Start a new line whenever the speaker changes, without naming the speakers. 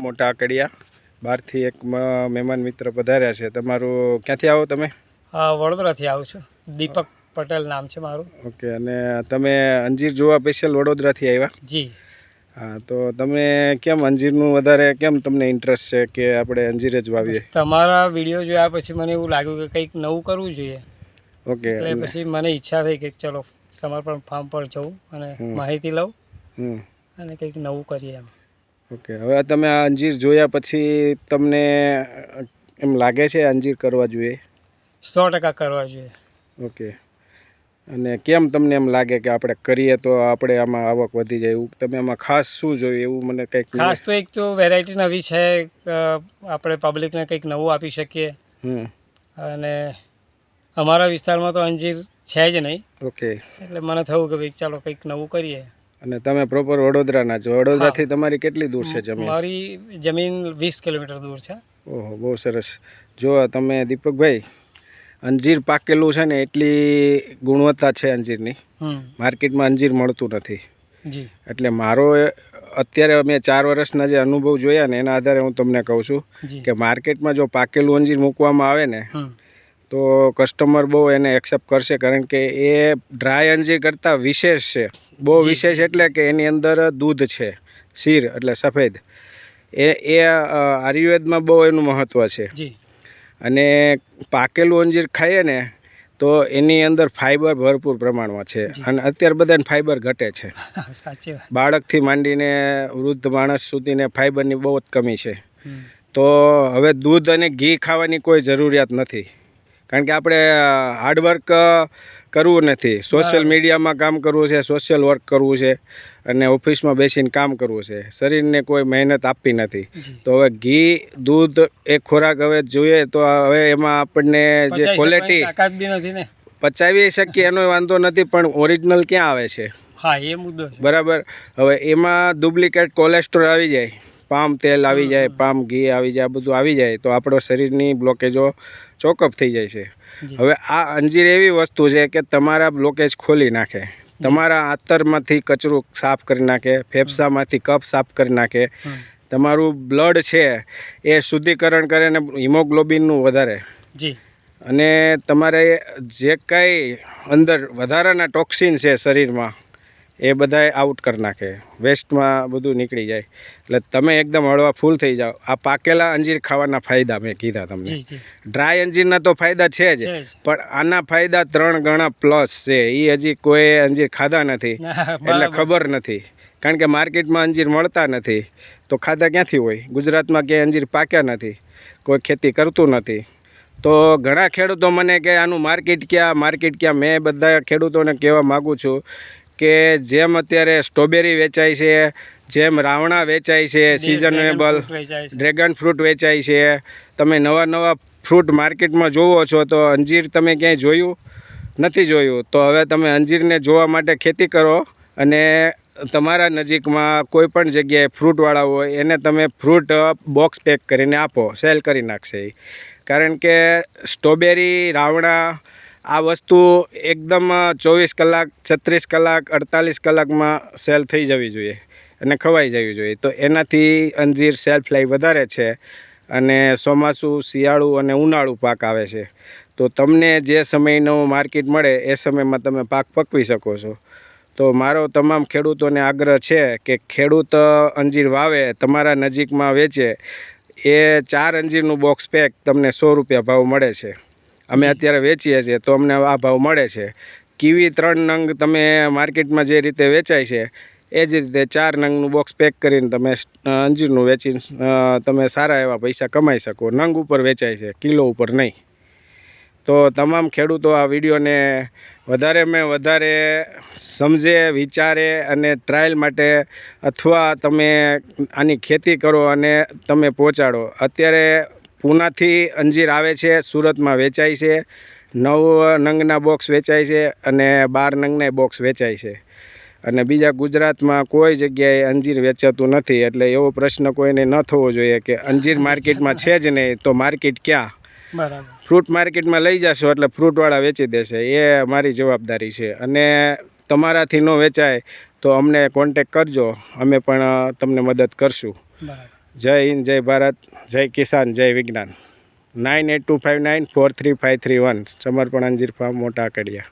મોટા આકડિયા બહારથી એક મહેમાન મિત્ર પધાર્યા છે. તમારું ક્યાંથી આવો તમે?
વડોદરાથી આવું છું. દીપક પટેલ નામ છે મારું.
ઓકે અને તમે અંજીર જોવા સ્પેશિયલ વડોદરાથી આવ્યા?
જી.
હા તો તમે કેમ અંજીરનું વધારે કેમ તમને ઇન્ટરેસ્ટ છે કે આપણે અંજીર જ વાવીએ?
તમારા વીડિયો જોયા પછી મને એવું લાગ્યું કે કંઈક નવું કરવું જોઈએ.
ઓકે
એટલે પછી મને ઈચ્છા થઈ કે ચલો સમર્પણ ફાર્મ પર જવું અને માહિતી લઉં અને કંઈક નવું કરીએ એમ.
ઓકે હવે તમે આ અંજીર જોયા પછી તમને એમ લાગે છે અંજીર કરવા જોઈએ?
સો ટકા કરવા જોઈએ.
ઓકે અને કેમ તમને એમ લાગે કે આપણે કરીએ તો આપણે આમાં આવક વધી જાય? એવું તમે આમાં ખાસ શું જોયું એવું મને કંઈક
ખાસ તો એક તો વેરાયટી નવી છે આપણે પબ્લિકને કંઈક નવું આપી શકીએ. અને અમારા વિસ્તારમાં તો અંજીર છે જ નહીં.
ઓકે.
એટલે મને થયું કે ભાઈ ચાલો કંઈક નવું કરીએ.
અને તમે પ્રોપર વડોદરાના છો. વડોદરાથી તમારી કેટલી દૂર છે જમીન?
મારી જમીન વીસ કિલોમીટર દૂર છે.
ઓહો બહુ સરસ. જો તમે દીપકભાઈ અંજીર પાકેલું છે ને એટલી ગુણવત્તા છે અંજીરની. માર્કેટમાં અંજીર મળતું નથી.
જી.
એટલે મારો અત્યારે મેં ચાર વર્ષના જે અનુભવ જોયા ને એના આધારે હું તમને કહું છું કે માર્કેટમાં જો પાકેલું અંજીર મૂકવામાં આવે ને તો કસ્ટમર બહુ એને એક્સેપ્ટ કરશે કારણ કે એ ડ્રાય અંજીર કરતાં વિશેષ છે. બહુ વિશેષ એટલે કે એની અંદર દૂધ છે શીર એટલે સફેદ. એ એ આયુર્વેદમાં બહુ એનું મહત્ત્વ છે. અને પાકેલું અંજીર ખાઈએ ને તો એની અંદર ફાઈબર ભરપૂર પ્રમાણમાં છે. અને અત્યારે બધાને ફાઈબર ઘટે છે.
સાચી
બાળકથી માંડીને વૃદ્ધ માણસ સુધીને ફાઈબરની બહુ જ કમી છે. તો હવે દૂધ અને ઘી ખાવાની કોઈ જરૂરિયાત નથી. કારણ કે આપણે હાર્ડવર્ક કરવું નથી. સોશિયલ મીડિયામાં કામ કરવું છે સોશિયલ વર્ક કરવું છે અને ઓફિસમાં બેસીને કામ કરવું છે. શરીરને કોઈ મહેનત આપવી નથી. તો હવે ઘી દૂધ એ ખોરાક હવે જોઈએ તો હવે એમાં આપણને જે ક્વોલિટી પચાવી શકીએ એનો વાંધો નથી પણ ઓરિજિનલ ક્યાં આવે છે?
હા એ મુદ્દો છે.
બરાબર. હવે એમાં ડુપ્લિકેટ કોલેસ્ટ્રોલ આવી જાય. પામ તેલ આવી જાય પામ ઘી આવી જાય આ બધું આવી જાય. તો આપણો શરીરની બ્લોકેજો ચોકઅપ થઈ જાય છે. હવે આ અંજીર એવી વસ્તુ છે કે તમારા બ્લોકેજ ખોલી નાખે. તમારા આંતરમાંથી કચરું સાફ કરી નાખે ફેફસામાંથી કફ સાફ કરી નાખે. તમારું બ્લડ છે એ શુદ્ધિકરણ કરે ને હિમોગ્લોબિનનું વધારે.
જી.
અને તમારે જે કાંઈ અંદર વધારાના ટોક્સિન છે શરીરમાં એ બધાએ આઉટ કરી નાખે. વેસ્ટમાં બધું નીકળી જાય. એટલે તમે એકદમ હળવા ફૂલ થઈ જાઓ. આ પાકેલા અંજીર ખાવાના ફાયદા મેં કીધા તમને. ડ્રાય અંજીરના તો ફાયદા છે જ પણ આના ફાયદા ત્રણ ગણા પ્લસ છે. એ હજી કોઈ અંજીર ખાધા નથી. એટલે ખબર નથી. કારણ કે માર્કેટમાં અંજીર મળતા નથી. તો ખાધા ક્યાંથી હોય? ગુજરાતમાં ક્યાંય અંજીર પાક્યા નથી. કોઈ ખેતી કરતું નથી. તો ઘણા ખેડૂતો મને કે આનું માર્કેટ ક્યાં માર્કેટ ક્યાં? મેં બધા ખેડૂતોને કહેવા માગું છું કે જેમ અત્યારે સ્ટ્રોબેરી વેચાય છે જેમ રાવણા વેચાય છે સિઝનેબલ. ડ્રેગન ફ્રૂટ વેચાય છે. તમે નવા નવા ફ્રૂટ માર્કેટમાં જોવો છો તો અંજીર તમે ક્યાંય જોયું નથી જોયું. તો હવે તમે અંજીરને જોવા માટે ખેતી કરો અને તમારા નજીકમાં કોઈ પણ જગ્યાએ ફ્રૂટવાળા હોય એને તમે ફ્રૂટ બોક્સ પેક કરીને આપો સેલ કરી નાખશે એ કારણ કે સ્ટ્રોબેરી રાવણા આ વસ્તુ એકદમ ચોવીસ કલાક, છત્રીસ કલાક, અડતાલીસ કલાકમાં સેલ થઈ જવી જોઈએ અને ખવાઈ જવી જોઈએ. તો એનાથી અંજીર સેલ્ફ લાઈફ વધારે છે અને ચોમાસું, શિયાળુ અને ઉનાળુ પાક આવે છે. તો તમને જે સમયનો માર્કેટ મળે એ સમયમાં તમે પાક પકવી શકો છો. તો મારો તમામ ખેડૂતોને આગ્રહ છે કે ખેડૂત અંજીર વાવે, તમારા નજીકમાં વેચે, એ ચાર અંજીરનું બોક્સ પેક તમને સો રૂપિયા ભાવ મળે છે. અમે અત્યારે વેચીએ છીએ, તો અમને આ ભાવ મળે છે. કીવી ત્રણ નંગ તમે માર્કેટમાં જે રીતે વેચાય છે, એ જ રીતે ચાર નંગનું બોક્સ પેક કરીને તમે અંજીરનું વેચીને તમે સારા એવા પૈસા કમાઈ શકો. નંગ ઉપર વેચાય છે, કિલો ઉપર નહીં. તો તમામ ખેડૂતો આ વિડીયોને વધારે મેં વધારે સમજે, વિચારે અને ટ્રાયલ માટે અથવા તમે આની ખેતી કરો અને તમે પહોંચાડો. અત્યારે પૂનાથી અંજીર આવે છે સુરતમાં વેચાય છે નવ નંગના બોક્સ વેચાય છે અને બાર નંગના બોક્સ વેચાય છે. અને બીજા ગુજરાતમાં કોઈ જગ્યાએ અંજીર વેચાતું નથી એટલે એવો પ્રશ્ન કોઈને ન થવો જોઈએ કે અંજીર માર્કેટમાં છે જ નહીં તો માર્કેટ ક્યાં? ફ્રૂટ માર્કેટમાં લઈ જશો એટલે ફ્રૂટવાળા વેચી દેશે એ મારી જવાબદારી છે. અને તમારાથી ન વેચાય તો અમને કોન્ટેક કરજો અમે પણ તમને મદદ કરશું.
બરાબર.
જય હિન્દ, જય ભારત, જય કિસાન, જય વિજ્ઞાન. Nine eight two five nine four three five three one Samarpan Anjeer farm, મોટા કડિયા